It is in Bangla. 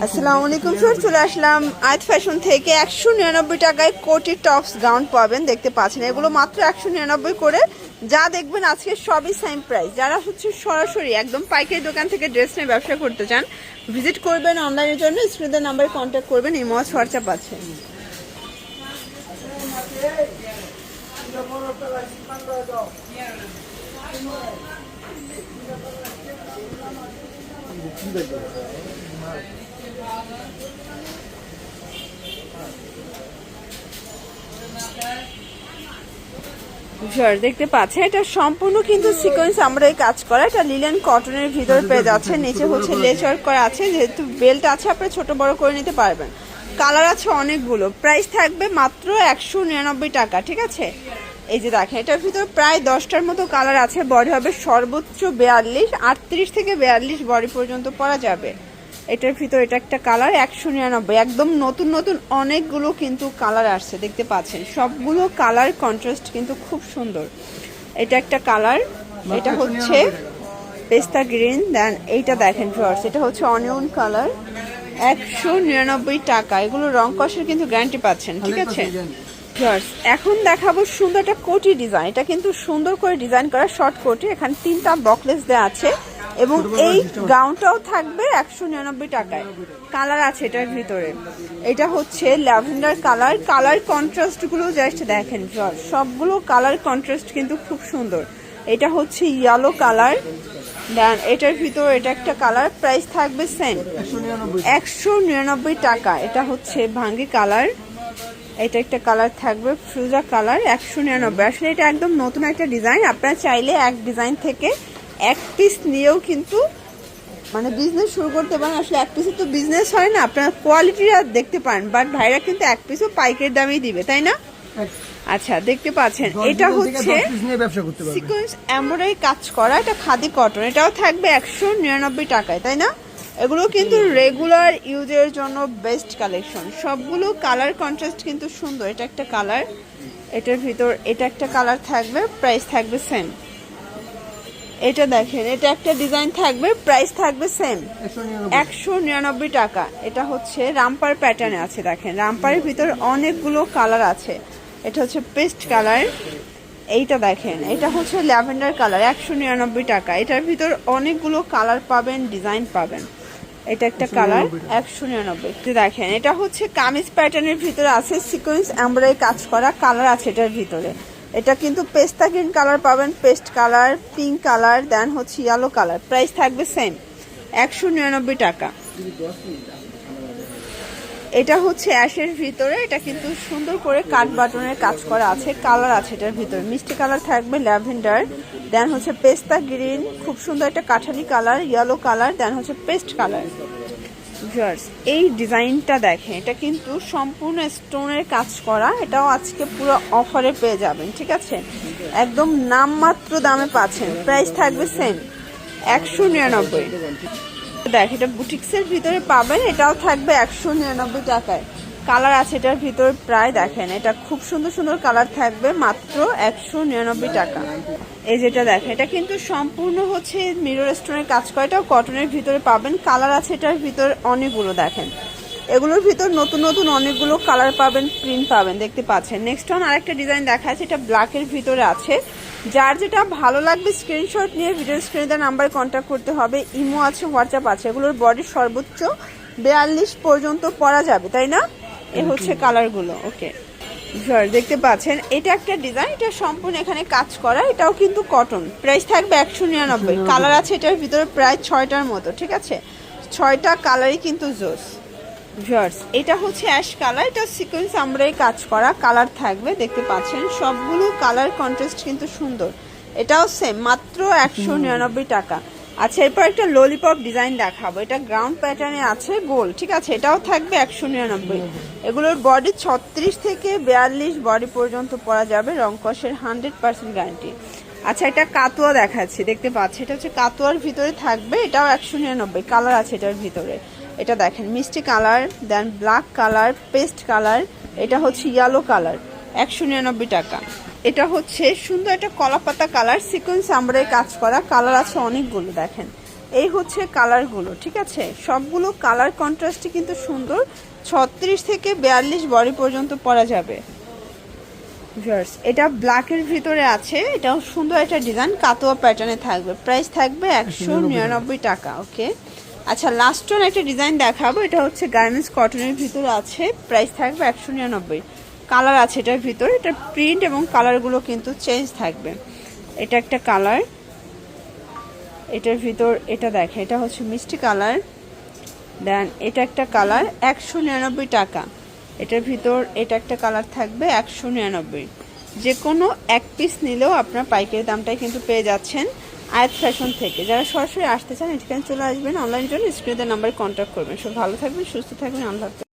আসসালামু আলাইকুম স্যার চলে আসলাম আয়াত ফ্যাশন থেকে। একশো নিরানব্বই টাকায় কোটি টপস গাউন পাবেন, দেখতে পাচ্ছেন। এগুলো মাত্র একশো নিরানব্বই করে। যা দেখবেন আজকে সবই সেম প্রাইস যারা হচ্ছে সরাসরি একদম পাইকারি দোকান থেকে ড্রেস নিয়ে ব্যবসা করতে চান ভিজিট করবেন অনলাইনের জন্য স্ক্রিনের নাম্বারে কন্ট্যাক্ট করবেন, এই মজ হোয়াটসঅ্যাপ আছে। দেখতে পাচ্ছে এটা সম্পূর্ণ কিন্তু সিকোয়েন্স আমরা এই কাজ করা। এটা লিলেন কটনের ভিতরে পেয়ে যাচ্ছে নিচে হচ্ছে লেস ওয়ার্ক করা আছে, যেহেতু বেল্ট আছে আপনি ছোট বড় করে নিতে পারবেন। কালার আছে অনেকগুলো প্রাইস থাকবে মাত্র একশো নিরানব্বই টাকা, ঠিক আছে? এই যে দেখেন, এটার ভিতরে প্রায় দশটার মতো কালার আছে বডি হবে সর্বোচ্চ বেয়াল্লিশ, আটত্রিশ থেকে বেয়াল্লিশ বডি পর্যন্ত পরা যাবে। এটার ভিতর এটা একটা কালার একশো নিরানব্বই। একদম নতুন নতুন অনেকগুলো কিন্তু কালার আসছে দেখতে পাচ্ছেন। সবগুলো কালার কন্ট্রাস্ট কিন্তু খুব সুন্দর। এটা একটা কালার এটা হচ্ছে পেস্তা গ্রিন দেন এইটা দেখেন ফ্লোয়ার্স এটা হচ্ছে অনিয়ন কালার একশো নিরানব্বই টাকা। এগুলো রং কষের কিন্তু গ্যারান্টি পাচ্ছেন ঠিক আছে? এখন দেখাবো সুন্দর একটা কোটি ডিজাইন এটা কিন্তু সুন্দর করে ডিজাইন করা শর্ট কোটি এখানে তিনটা বকলেস দেওয়া আছে। এবং এই গাউনটাও থাকবে একশো নিরানব্বই টাকায়। কালার আছে এটার ভিতরে। এটা হচ্ছে ল্যাভেন্ডার কালার। কালার কন্ট্রাস্টগুলো জাস্ট দেখেন সবগুলো কালার কন্ট্রাস্ট কিন্তু খুব সুন্দর। এটা হচ্ছে ইয়েলো কালার এটার ভিতর এটা একটা কালার প্রাইস থাকবে সেম একশো নিরানব্বই টাকা। এটা হচ্ছে ভাঙ্গি কালার এটা একটা কালার থাকবে ফ্রুজা কালার একশো নিরানব্বই। আসলে এটা একদম নতুন একটা ডিজাইন আপনারা চাইলে এক ডিজাইন থেকে এক পিস নিয়েও কিন্তু মানে বিজনেস শুরু করতে পারেন। আসলে এক পিসে তো বিজনেস হয় না আপনারা কোয়ালিটিটা দেখতে পারেন। বাট ভাইরা কিন্তু এক পিসও পাইকারি দামেই দিবে তাই না? আচ্ছা দেখতে পাচ্ছেন। এটা হচ্ছে সিকোয়েন্স কাজ করা এটা খাদি কটন এটাও থাকবে একশো নিরানব্বই টাকায় তাই না? এগুলো কিন্তু রেগুলার ইউজের জন্য বেস্ট কালেকশন সবগুলো কালার কন্ট্রাস্ট কিন্তু সুন্দর। এটা একটা কালার এটার ভিতর এটা একটা কালার থাকবে প্রাইস থাকবে সেম এটা দেখেন এটা একটা ডিজাইন থাকবে প্রাইস থাকবে সেম একশো নিরানব্বই। টাকা। এটা হচ্ছে রামপার প্যাটার্নে আছে দেখেন। রামপারের ভিতর অনেকগুলো কালার আছে। এটা হচ্ছে পেস্ট কালার এইটা দেখেন এটা হচ্ছে ল্যাভেন্ডার কালার একশো নিরানব্বই টাকা। এটার ভিতর অনেকগুলো কালার পাবেন ডিজাইন পাবেন। এটা একটা কালার একশো নিরানব্বই। দেখেন এটা হচ্ছে কামিজ প্যাটার্নের ভিতরে আছে সিকোয়েন্স এমব্রয়ডারি কাজ করা কালার আছে এটার ভিতরে। এটা কিন্তু পেস্তা গ্রিন কালার পাবেন paste colour pink colour then হচ্ছে ইয়েলো কালার প্রাইস থাকবে সেম একশো নিরানব্বই টাকা। এটা হচ্ছে অ্যাশের ভিতরে, এটা কিন্তু সুন্দর করে কাট বাটনের কাজ করা আছে কালার আছে এটার ভিতরে। মিষ্টি কালার থাকবে ল্যাভেন্ডার দেন হচ্ছে পেস্তা গ্রিন খুব সুন্দর একটা কাঠালি কালার ইয়েলো কালার দেন হচ্ছে পেস্ট কালার ভিউয়ার্স এই ডিজাইনটা দেখেন, এটা কিন্তু সম্পূর্ণ স্টোনের কাজ করা, এটাও আজকে পুরো অফারে পেয়ে যাবেন, ঠিক আছে? একদম নামমাত্র দামে পাচ্ছেন প্রাইস থাকবে সেম একশো নিরানব্বই। দেখ, এটা বুটিক্সের ভিতরে পাবেন, এটাও থাকবে একশো নিরানব্বই টাকায়। কালার আছে এটার ভিতরে প্রায় দেখেন, এটা খুব সুন্দর সুন্দর কালার থাকবে, মাত্র একশো নিরানব্বই টাকা। এই যেটা দেখেন, এটা কিন্তু সম্পূর্ণ হচ্ছে মিরর স্টোনের কাজ করা, এটাও কটনের ভিতরে পাবেন। কালার আছে এটার ভিতর অনেকগুলো দেখেন। এগুলোর ভিতর নতুন নতুন অনেকগুলো কালার পাবেন প্রিন্ট পাবেন, দেখতে পাচ্ছেন। নেক্সট অন আরেকটা ডিজাইন দেখা আছে, এটা ব্ল্যাকের ভিতরে আছে। যার যেটা ভালো লাগবে স্ক্রিনশট নিয়ে ভিডিও স্ক্রিনে দেওয়া নাম্বারে কন্ট্যাক্ট করতে হবে। ইমো আছে হোয়াটসঅ্যাপ আছে, এগুলোর বডি সর্বোচ্চ বেয়াল্লিশ পর্যন্ত পরা যাবে, তাই না? এ হচ্ছে কালারগুলো ওকে দেখতে পাচ্ছেন এটা একটা ডিজাইন এটা সম্পূর্ণ এখানে কাজ করা এটাও কিন্তু কটন প্রাইস থাকবে একশো নিরানব্বই কালার আছে এটার ভিতরে প্রায় ছয়টার মতো ঠিক আছে? ছয়টা কালারই কিন্তু জোস। ভিউয়ার্স এটা হচ্ছে অ্যাশ কালার এটা সিকোয়েন্স আমরাই কাজ করা কালার থাকবে দেখতে পাচ্ছেন সবগুলো কালার কন্ট্রাস্ট কিন্তু সুন্দর। এটাও সেম মাত্র একশো নিরানব্বই টাকা। আচ্ছা এরপর একটা ললিপপ ডিজাইন দেখাবো। এটা গ্রাউন্ড প্যাটার্নে আছে গোল ঠিক আছে? এটাও থাকবে একশো নিরানব্বই। এগুলোর বডি ছত্রিশ থেকে বিয়াল্লিশ বডি পর্যন্ত পরা যাবে রংকসের হান্ড্রেড পার্সেন্ট গ্যারান্টি আচ্ছা এটা কাতুয়া দেখাচ্ছি, দেখতে পাচ্ছি। এটা হচ্ছে কাতুয়ার ভিতরে থাকবে, এটাও একশো নিরানব্বই। কালার আছে এটার ভিতরে। এটা দেখেন, মিষ্টি colour then black colour paste colour এটা হচ্ছে ইয়েলো কালার একশো নিরানব্বই টাকা। এটা হচ্ছে সুন্দর একটা কলাপাতা কালার সিকোয়েন্স আমরাই কাজ করা। কালার আছে অনেকগুলো, দেখেন। এই হচ্ছে কালারগুলো, ঠিক আছে? সবগুলো কালার কন্ট্রাস্টই কিন্তু সুন্দর। ছত্রিশ থেকে বিয়াল্লিশ বডি পর্যন্ত পরা যাবে। এটা ব্ল্যাকের ভিতরে আছে। এটাও সুন্দর একটা ডিজাইন, কাতোয়া প্যাটার্নে থাকবে। প্রাইস থাকবে একশো নিরানব্বই টাকা, ওকে? আচ্ছা লাস্ট একটা ডিজাইন দেখাবো। এটা হচ্ছে গার্মেন্টস কটনের ভিতরে আছে। প্রাইস থাকবে একশো নিরানব্বই। কালার আছে এটার ভিতর। এটা প্রিন্ট এবং কালারগুলো কিন্তু চেঞ্জ থাকবে। এটা একটা কালার এটার ভিতর এটা দেখে, এটা হচ্ছে মিষ্টি কালার দেন এটা একটা কালার একশো নিরানব্বই টাকা। এটার ভিতর এটা একটা কালার থাকবে, একশো নিরানব্বই। যে কোনো এক পিস নিলেও আপনার পাইকারি দামটাই কিন্তু পেয়ে যাচ্ছেন আয়াত ফ্যাশন থেকে। যারা সরাসরি আসতে চান এখানে চলে আসবেন অনলাইন জন্য। স্ক্রিনের নাম্বারে কন্ট্যাক্ট করবেন। সব ভালো থাকবেন, সুস্থ থাকবেন। আল্লাহ।